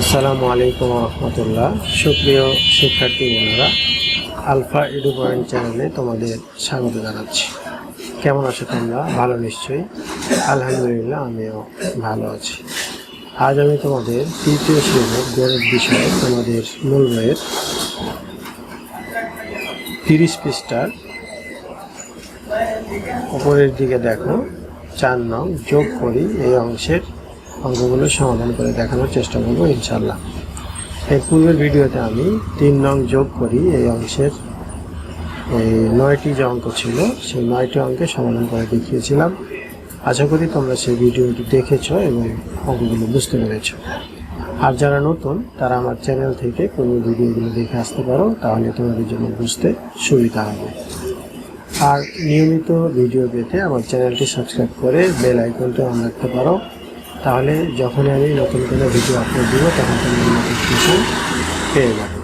আসসালামু আলাইকুম রহমতুল্লাহ। সুপ্রিয় শিক্ষার্থী বোনেরা, আলফা এডু পয়েন্ট চ্যানেলে তোমাদের স্বাগত জানাচ্ছি। কেমন আছো তোমরা? ভালো নিশ্চয়ই। আলহামদুলিল্লাহ, আমিও ভালো আছি। আজ আমি তোমাদের তৃতীয় শ্রেণির গণিত বিষয়ে তোমাদের মূল বইয়ের তিরিশ পৃষ্ঠার উপরের দিকে দেখো, চার নং যোগ করি এই অংশের অঙ্কগুলো সমাধান করে দেখানোর চেষ্টা করব ইনশাল্লাহ এর পূর্বের ভিডিওতে আমি তিন নং যোগ করি, এই অংশের, এই নয়টি যে অঙ্ক ছিল, সেই নয়টি অঙ্কে সমাধান করে দেখিয়েছিলাম। আশা করি তোমরা সেই ভিডিওটি দেখেছ এবং অঙ্কগুলো বুঝতে পেরেছ। আর যারা নতুন, তারা আমার চ্যানেল থেকে কোনো ভিডিওগুলো দেখে আসতে পারো, তাহলে তোমাদের জন্য বুঝতে সুবিধা হবে। আর নিয়মিত ভিডিও পেতে আমার চ্যানেলটি সাবস্ক্রাইব করে বেল আইকনটি অন রাখতে পারো। তাহলে যখন আমি নতুন কোনো ভিডিও আপলোড দিব, তখন তুমি নোটিফিকেশন পেয়ে যাবে।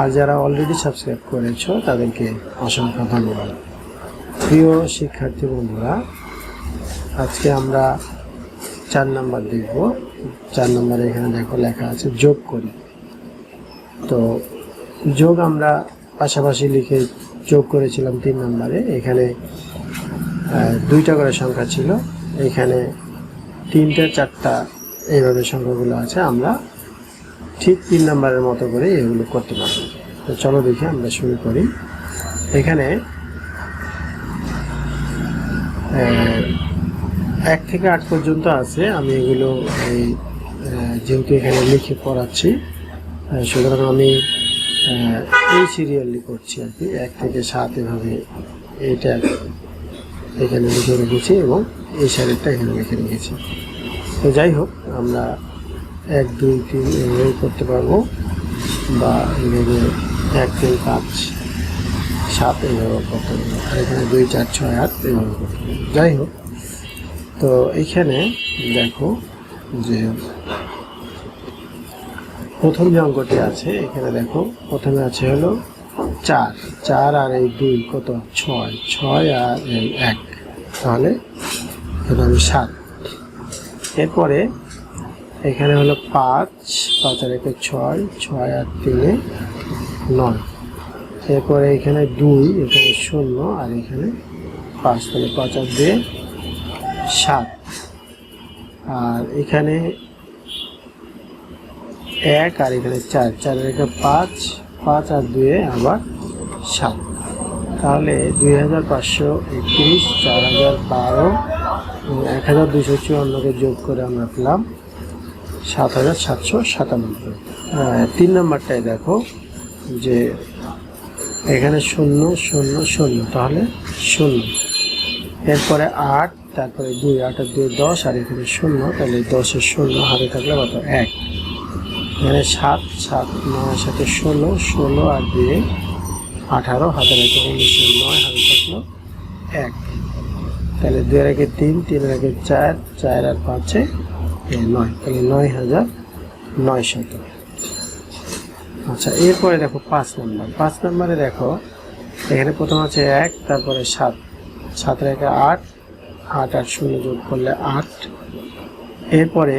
আর যারা অলরেডি সাবস্ক্রাইব করেছ, তাদেরকে অসংখ্য ধন্যবাদ। প্রিয় শিক্ষার্থী বন্ধুরা, আজকে আমরা চার নাম্বার দেখব। চার নাম্বারে এখানে দেখো লেখা আছে, যোগ করি। তো যোগ আমরা পাশাপাশি লিখে যোগ করেছিলাম তিন নম্বরে এখানে দুইটা করে সংখ্যা ছিল। এখানে তিনটা, চারটা এইভাবে সংখ্যাগুলো আছে, আমরা ঠিক তিন নম্বরের মতো করে এগুলো করতে পারব। তো চলো দেখি, আমরা শুরু করি। এখানে এক থেকে আট পর্যন্ত আছে, আমি এগুলো এই যেহেতু এখানে লিখে পড়াচ্ছি সুতরাং আমি এই সিরিয়ালি করছি আর কি। এক থেকে সাত এভাবে এইটা এখানে লিখে রেখেছি এবং এই শাড়িটা এখানে লিখে রেখেছি তো যাই হোক, আমরা এক, দুই, তিন এভাবে করতে পারব বা এভাবে এক, তিন, পাঁচ, সাত এভাবে করতে পারব। আর এখানে দুই, চার, ছয়, আট এভাবে করতে পারব। যাই হোক, তো এইখানে দেখো যে প্রথম যে অঙ্কটি আছে, এখানে দেখো প্রথমে আছে হলো চার। চার আর এই দুই কত? ছয়। ছয় আর এই এক। তাহলে আমি সাত। এরপরে এখানে হলো পাঁচ পাঁচ আর একে ছয় ছয় আর তিনে নয়। এরপরে এখানে দুই, এখানে শূন্য আর এখানে পাঁচ। তাহলে পাঁচ আর দুয়ে সাত। আর এখানে এক আর এখানে চার। চার একে পাঁচ পাঁচ আর দুয়ে আবার সাত। তাহলে দুই হাজার পাঁচশো একত্রিশ, চার হাজার বারো এক হাজার দুশো চুয়ান্নকে যোগ করে আমরা পেলাম সাত হাজার সাতশো সাতানব্বই। তিন নম্বরটায় দেখো যে এখানে শূন্য শূন্য শূন্য, তাহলে শূন্য। এরপরে আট, তারপরে দুই, আট আর দুই, দশ, আর এখানে শূন্য, তাহলে দশের শূন্য, হাতে থাকলে কত এক। এখানে সাত সাত, নয়, সাথে ষোলো ষোলো আর দুয়ে আঠারো হাতে রেখে উনিশশো নয় হাতে থাকল এক। তাহলে দুই রেখে তিন তিন রেখে চার চার আর পাঁচে নয়। তাহলে নয় হাজার নয় শত আচ্ছা এরপরে দেখো পাঁচ নম্বর। পাঁচ নম্বরে দেখো, এখানে প্রথম আছে এক, তারপরে সাত। সাত রেখে আট আট আর শূন্য যোগ করলে আট। এরপরে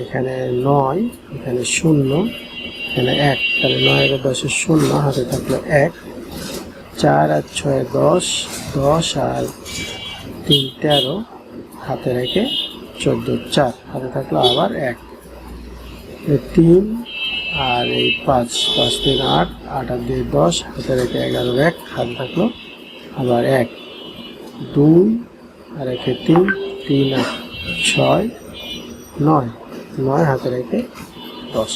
এখানে নয়, এখানে শূন্য, এখানে এক। তাহলে নয় একে দশের শূন্য, হাতে থাকল এক। চার আর ছয় দশ দশ আর তিন তেরো, হাতে রেখে চোদ্দ, চার। হাতে থাকল আবার এক। তিন আর এই পাঁচ পাঁচ তিন আট আট আর দুই দশ, হাতে রেখে এগারো এক, হাতে থাকল আবার এক। দুই আর একে তিন তিন আর ছয়, নয়। নয়, হাতে রেখে দশ।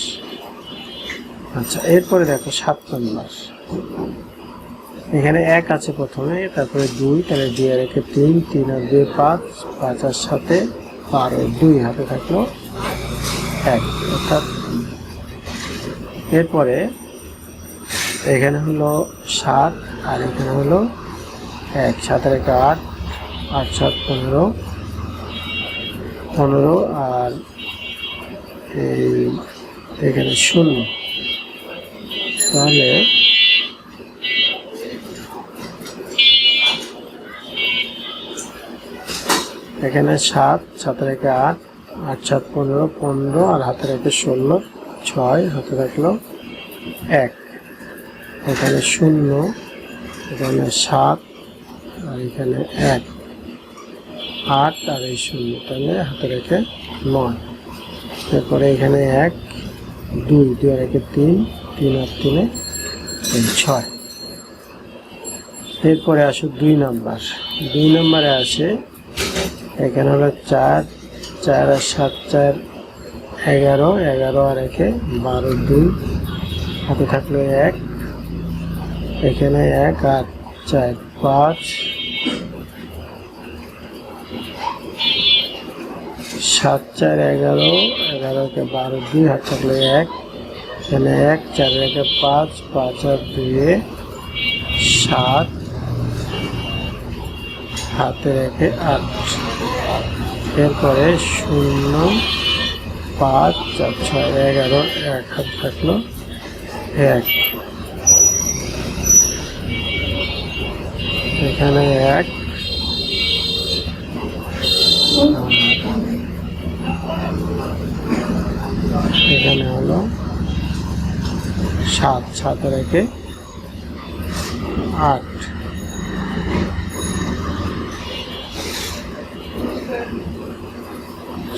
আচ্ছা এরপরে দেখো সাত নম্বর। এখানে এক আছে প্রথমে, তারপরে দুই, তাহলে দুই আর একে তিন তিন আর দুই পাঁচ পাঁচ আর সাথে বারো, দুই হাতে থাকল এক, অর্থাৎ এরপরে এখানে হলো সাত আর এখানে হলো এক সাতের একটা আট আট, সাত, পনেরো পনেরো আর এই এখানে শূন্য। তাহলে এখানে সাত সাত রেখে আট আট, সাত, পনেরো পনেরো, আর হাতে রেখে ষোলো, ছয় হাতে থাকল এক। এখানে শূন্য, এখানে সাত, আর এখানে এক। আট, আর এই শূন্য, তাহলে হাতে রেখে নয়। তারপরে এখানে এক, দুই দুই আর একে তিন তিন আর তিনে ছয়। এরপরে আসো দুই নাম্বার। দুই নম্বরে আসে এখানে হলো চার চার আর সাত, চার, এগারো এগারো আর একে বারো, দুই। হাতে থাকল এক, এখানে এক আর চার, পাঁচ। সাত, চার, এগারো এগারোকে বারো, দুই, হাত থাকল এক। এখানে এক, চার একে পাঁচ পাঁচ আর দুয়ে সাত। হাতে রেখে আট। এরপরে শূন্য, পাঁচ, চার, ছয়, এগারো, এক হাত থাকল, এক। এখানে এক। এখানে হলো সাত। সাত রেখে আট।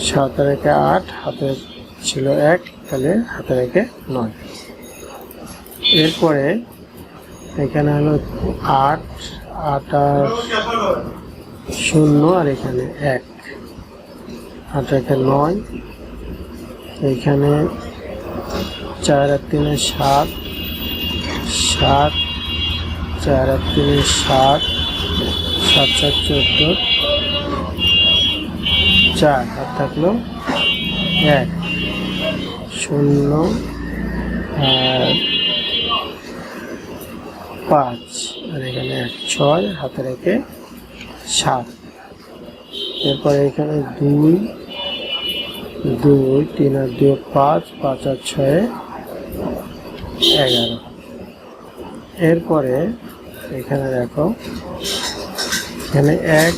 সাত রেখে আট, হাতে ছিল এক, তাহলে হাতে রেখে নয়। এরপরে এখানে হলো আট আট আর শূন্য আর এখানে এক। আট রেখে নয়, এখানে চার আর তিনে সাত সাত, চার আর তিনে সাত সাত সাত চোদ্দ চার আর থাকল এক শূন্য আর পাঁচ, আর এখানে এক, ছয়, হাতে রেখে সাত। এরপরে এখানে দুই দুই, তিন আর দুই, পাঁচ পাঁচ আর ছয়ে, এগারো। এরপরে এখানে দেখো, এখানে এক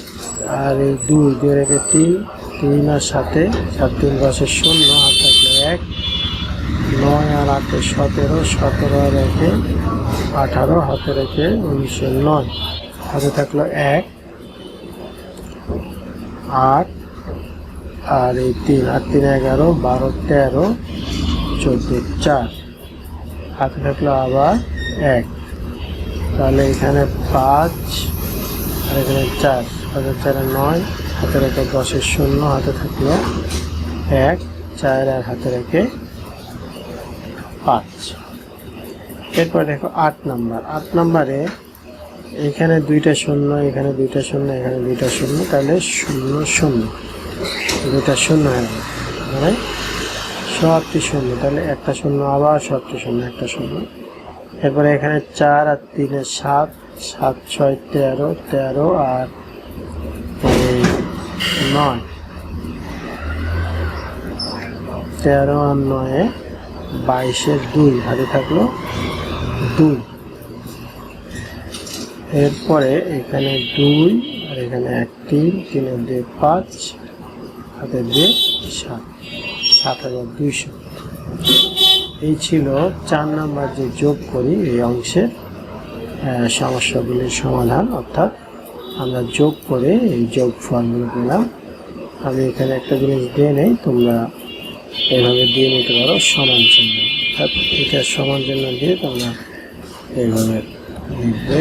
আর এই দুই দুই রেখে তিন তিন আর সাথে সাত তিন পাশে শূন্য হাত থাকলে এক, নয় আর আটে সতেরো সতেরো আর একে আঠারো হাতে রেখে উনিশশো নয়। হাতে থাকল এক, আট আর এই তিন আট তিন এগারো, বারো তেরো, চোদ্দ চার। হাতে থাকল আবার এক। তাহলে এখানে পাঁচ আর এখানে চার হাতে চারে নয় হাতে রেখে দশের শূন্য হাতে থাকল এক, চার আর হাতে রেখে পাঁচ। এরপর দেখো আট নাম্বার। আট নাম্বারে এখানে দুইটা শূন্য, এখানে দুইটা শূন্য, এখানে দুইটা শূন্য, তাহলে শূন্য শূন্য। দুইটা শূন্য হয়ে গেল। মানে সবটি শূন্য। তাহলে একটা শূন্য, আবার সবটি শূন্য, একটা শূন্য। এরপরে এখানে চার আর তিনে সাত সাত, ছয়, তেরো তেরো আর নয়। তেরো আর নয়ে বাইশের দুই হাতে থাকল দুই। এরপরে এখানে দুই আর এখানে এক, তিন তিনের দুই পাঁচ, হাতে দিয়ে সাত সাত হাজার দুইশো। এই ছিল চার নাম্বার যে যোগ করি এই অংশের সমস্যাগুলির সমাধান। অর্থাৎ আমরা যোগ করে এই যোগ ফলগুলো পেলাম। আমি এখানে একটা জিনিস দিয়ে নেই, তোমরা এভাবে দিয়ে নিতে পারো সমান চিহ্ন। অর্থাৎ এটা সমান চিহ্ন দিয়ে তোমরা এইভাবে লিখবে।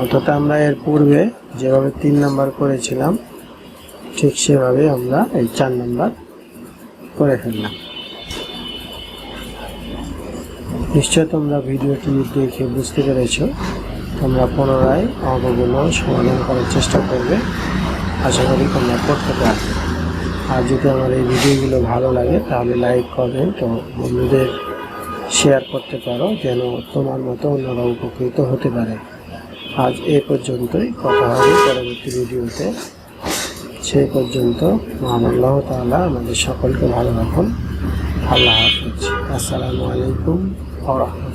অর্থাৎ আমরা এর পূর্বে যেভাবে তিন নাম্বার করেছিলাম, ঠিক সেভাবে আমরা এই চার নাম্বার করে ফেললাম। নিশ্চয় তোমরা ভিডিওটি দেখে বুঝতে পেরেছ। তোমরা পুনরায় অঙ্কগুলো সমাধান করার চেষ্টা করবে। আশা করি তোমরা করতে পারবে। আর যদি আমার এই ভিডিওগুলো ভালো লাগে, তাহলে লাইক, কমেন্ট ও বন্ধুদের শেয়ার করতে পারো, যেন তোমার মতো অন্যরা উপকৃত হতে পারে। আজ এ পর্যন্তই। কথা হবে পরবর্তী ভিডিওতে। সেই পর্যন্ত মহান আল্লাহ তাআলা আমাদের সকলকে ভালো রাখুন। আল্লাহ হাফিজ। আসসালামু আলাইকুম রাহমাতুল্লাহ।